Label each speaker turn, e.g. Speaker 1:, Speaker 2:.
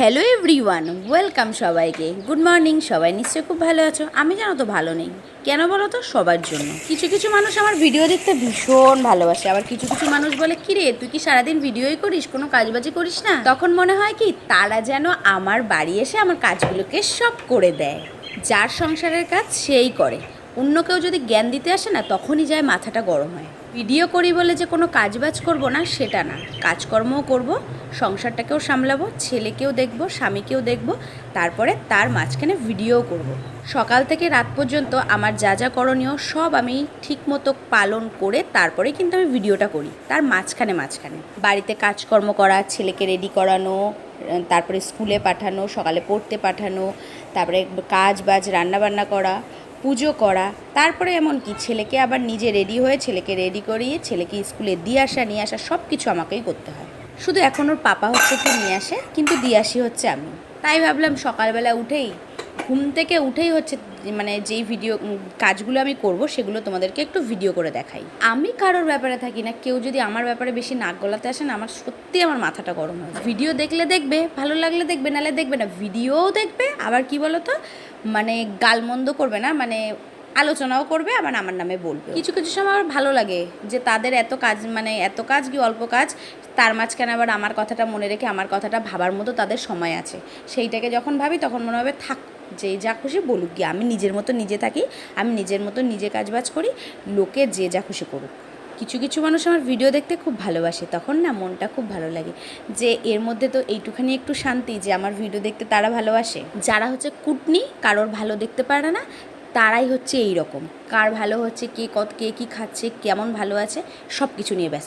Speaker 1: Hello everyone welcome সবাইকে। Good morning সবাই নিশ্চয়ই খুব ভালো আছো? আমি জানো তো ভালো নেই। কেন বলো তো? সবার জন্য। কিছু কিছু মানুষ আমার ভিডিও দেখতে ভীষণ ভালোবাসে। আবার কিছু কিছু মানুষ বলে কি রে তুই কি সারাদিন ভিডিওই করিস? কোনো কাজবাজি করিস না? তখন মনে হয় কি, তারা যেন আমার বাড়ি এসে আমার কাজগুলোকে সব করে দেয়। যার সংসারের কাজ সেই করে। অন্য কেউ যদি জ্ঞান দিতে আসে না, তখনই যায় মাথাটা গরম হয়। ভিডিও করি বলে যে কোনো কাজবাজ করব না, সেটা না। কাজকর্মও করব, সংসারটাকেও সামলাবো, ছেলেকেও দেখব, স্বামীকেও দেখব, তারপরে তার মাঝখানে ভিডিও করব। সকাল থেকে রাত পর্যন্ত আমার যা যা করণীয় সব আমি ঠিকমতো পালন করে তারপরে কিন্তু আমি ভিডিওটা করি, তার মাঝখানে মাঝখানে। বাড়িতে কাজকর্ম করা, ছেলেকে রেডি করানো, তারপরে স্কুলে পাঠানো, সকালে পড়তে পাঠানো, তারপরে কাজ বাজ রান্নাবান্না করা পুজো করা, তারপরে এমন কি ছেলেকে আবার নিজে রেডি হয়ে ছেলেকে রেডি করিয়ে ছেলেকে স্কুলে দিয়ে আসা, নিয়ে আসা সব কিছু আমাকেই করতে হয়। শুধু এখন ওর পাপা হচ্ছে একটু নিয়ে আসে, কিন্তু দিয়ে আসি হচ্ছে আমি। তাই ভাবলাম সকালবেলা উঠেই, ঘুম থেকে উঠেই হচ্ছে মানে যেই ভিডিও কাজগুলো আমি করব সেগুলো তোমাদেরকে একটু ভিডিও করে দেখাই। আমি কারোর ব্যাপারে থাকি না, কেউ যদি আমার ব্যাপারে বেশি নাক গলাতে আসে না, আমার সত্যি আমার মাথাটা গরম হয় ভিডিও দেখলে দেখবে, ভালো লাগলে দেখবে, নাহলে দেখবে না। ভিডিওও দেখবে, আবার কি বলো তো মানে গালমন্দ করবে না মানে আলোচনাও করবে, আবার আমার নামে বলবে কিছু কিছু সময় আমার ভালো লাগে যে তাদের এত কাজ মানে এত কাজ কি অল্প কাজ, তার মাঝখানে আবার আমার কথাটা মনে রেখে আমার কথাটা ভাবার মতো তাদের সময় আছে। সেইটাকে যখন ভাবি তখন মনে হবে, থাক, যে যা খুশি বলুক গিয়ে। আমি নিজের মতো নিজে থাকি, আমি নিজের মতো নিজে কাজবাজ করি, লোকে যে যা খুশি করুক। কিছু কিছু মানুষ আমার ভিডিও দেখতে খুব ভালোবাসে, তখন না মনটা খুব ভালো লাগে। যে এর মধ্যে তো এইটুখানি একটু শান্তি যে আমার ভিডিও দেখতে তারা ভালোবাসে। যারা হচ্ছে কুটনি, কারোর ভালো দেখতে পারে না, তারাই হচ্ছে এই রকম কার ভালো হচ্ছে, কে কত, কে কী খাচ্ছে, কেমন ভালো আছে সব কিছু নিয়ে ব্যস্ত।